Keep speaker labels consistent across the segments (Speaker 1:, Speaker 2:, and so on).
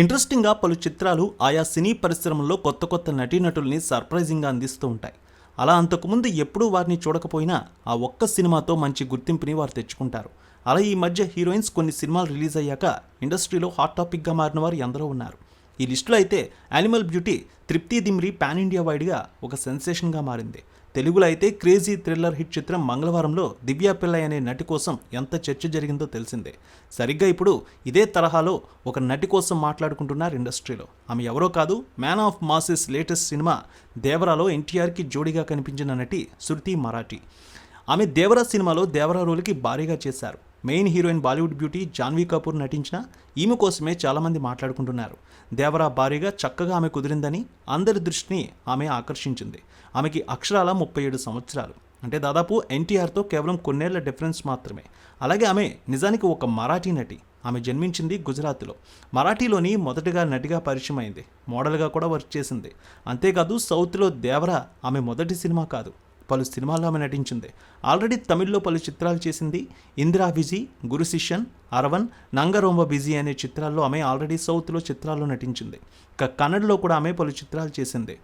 Speaker 1: ఇంట్రెస్టింగ్గా పలు చిత్రాలు ఆయా సినీ పరిశ్రమల్లో కొత్త కొత్త నటీనటుల్ని సర్ప్రైజింగ్గా అందిస్తూ ఉంటాయి. అలా అంతకుముందు ఎప్పుడూ వారిని చూడకపోయినా ఆ ఒక్క సినిమాతో మంచి గుర్తింపుని వారు తెచ్చుకుంటారు. అలా ఈ మధ్య హీరోయిన్స్ కొన్ని సినిమాలు రిలీజ్ అయ్యాక ఇండస్ట్రీలో హాట్ టాపిక్గా మారిన వారు ఎందరో ఉన్నారు. ఈ లిస్టులో అయితే యానిమల్ బ్యూటీ తృప్తి దిమ్రి పాన్ ఇండియా వైడ్గా ఒక సెన్సేషన్గా మారింది. తెలుగులో అయితే క్రేజీ థ్రిల్లర్ హిట్ చిత్రం మంగళవారంలో దివ్యా పిల్లయ్ అనే నటి కోసం ఎంత చర్చ జరిగిందో తెలిసిందే. సరిగ్గా ఇప్పుడు ఇదే తరహాలో ఒక నటి కోసం మాట్లాడుకుంటున్నారు ఇండస్ట్రీలో. ఆమె ఎవరో కాదు man of masses latest cinema దేవరాలో ఎన్టీఆర్కి జోడీగా కనిపించిన నటి శృతి మరాఠీ. ఆమె దేవరా సినిమాలో దేవరా రోల్కి భారీగా చేశారు. Main heroine Bollywood beauty Janhvi Kapoor నటించిన ఈమె కోసమే చాలామంది మాట్లాడుకుంటున్నారు. దేవరా భారీగా చక్కగా ఆమె కుదిరిందని అందరి దృష్టిని ఆమె ఆకర్షించింది. ఆమెకి అక్షరాల ముప్పై ఏడు సంవత్సరాలు. అంటే దాదాపు ఎన్టీఆర్తో కేవలం కొన్నేళ్ళ డిఫరెన్స్ మాత్రమే. అలాగే ఆమె నిజానికి ఒక మరాఠీ నటి. ఆమె జన్మించింది గుజరాత్లో. మరాఠీలోని మొదటగా నటిగా పరిచయం అయింది మోడల్గా కూడా వర్క్ చేసింది. అంతేకాదు సౌత్లో దేవరా ఆమె మొదటి సినిమా కాదు. పలు సినిమాల్లో ఆమె నటించింది. ఆల్రెడీ తమిళ్ళో పలు చిత్రాలు చేసింది. ఇందిరా బిజీ గురు శిష్యన్ అరవన్ నంగరోంబ బిజీ అనే చిత్రాల్లో ఆమె ఆల్రెడీ సౌత్లో చిత్రాల్లో నటించింది. ఇక కన్నడలో కూడా ఆమె పలు చిత్రాలు చేసింది.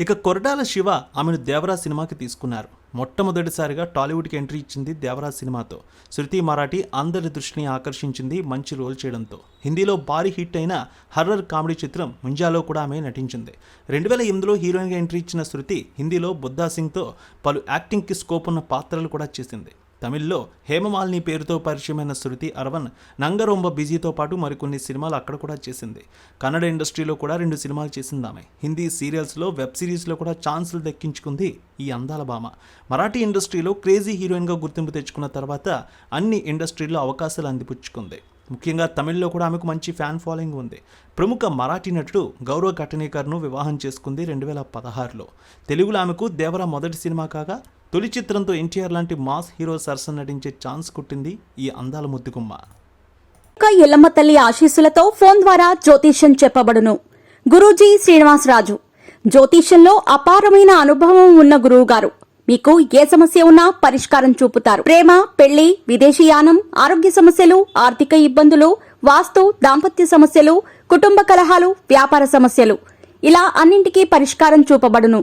Speaker 1: ఇక కొరటాల శివ ఆమెను దేవరా సినిమాకి తీసుకున్నారు. మొట్టమొదటిసారిగా టాలీవుడ్కి ఎంట్రీ ఇచ్చింది దేవరా సినిమాతో. శృతి మరాఠీ అందరి దృష్టిని ఆకర్షించింది మంచి రోల్ చేయడంతో. హిందీలో భారీ హిట్ అయిన హర్రర్ కామెడీ చిత్రం ముంజాలో కూడా ఆమె నటించింది. రెండు వేల ఎనిమిదిలో హీరోయిన్గా ఎంట్రీ ఇచ్చిన శృతి హిందీలో బుద్ధా సింగ్తో పలు యాక్టింగ్కి స్కోప్ ఉన్న పాత్రలు కూడా చేసింది. తమిళ్ళో హేమమాలిని పేరుతో పరిచయమైన శృతి అరవన్ నంగరొంబ బిజీతో పాటు మరికొన్ని సినిమాలు అక్కడ కూడా చేసింది. కన్నడ ఇండస్ట్రీలో కూడా రెండు సినిమాలు చేసింది ఆమె హిందీ సీరియల్స్లో వెబ్ సిరీస్లో కూడా ఛాన్సులు దక్కించుకుంది ఈ అందాల భామ. మరాఠీ ఇండస్ట్రీలో క్రేజీ హీరోయిన్గా గుర్తింపు తెచ్చుకున్న తర్వాత అన్ని ఇండస్ట్రీల్లో అవకాశాలు అందిపుచ్చుకుంది. ముఖ్యంగా తమిళ్ళో కూడా ఆమెకు మంచి ఫ్యాన్ ఫాలోయింగ్ ఉంది. ప్రముఖ మరాఠీ నటుడు గౌరవ్ ఘటనేకర్ను వివాహం చేసుకుంది రెండు వేల పదహారులో. తెలుగులో ఆమెకు దేవరా మొదటి సినిమా కాగా తొలి చిత్రంతో ఎన్టీఆర్ లాంటి మాస్ హీరో సరసన నటించే ఛాన్స్ కుట్టింది ఈ అందాల ముద్దుగుమ్మ.
Speaker 2: ఎల్లమ్మ తల్లి ఆశీస్సులతో ఫోన్ ద్వారా జ్యోతిష్యం చెప్పబడును. గురూజీ శ్రీనివాసరాజు జ్యోతిష్యంలో అపారమైన అనుభవం ఉన్న గురువు గారు మీకు ఏ సమస్య ఉన్నా పరిష్కారం చూపుతారు. ప్రేమ పెళ్ళి విదేశీయానం ఆరోగ్య సమస్యలు ఆర్థిక ఇబ్బందులు వాస్తు దాంపత్య సమస్యలు కుటుంబ కలహాలు వ్యాపార సమస్యలు. ఇలా అన్నింటికీ పరిష్కారం చూపబడును.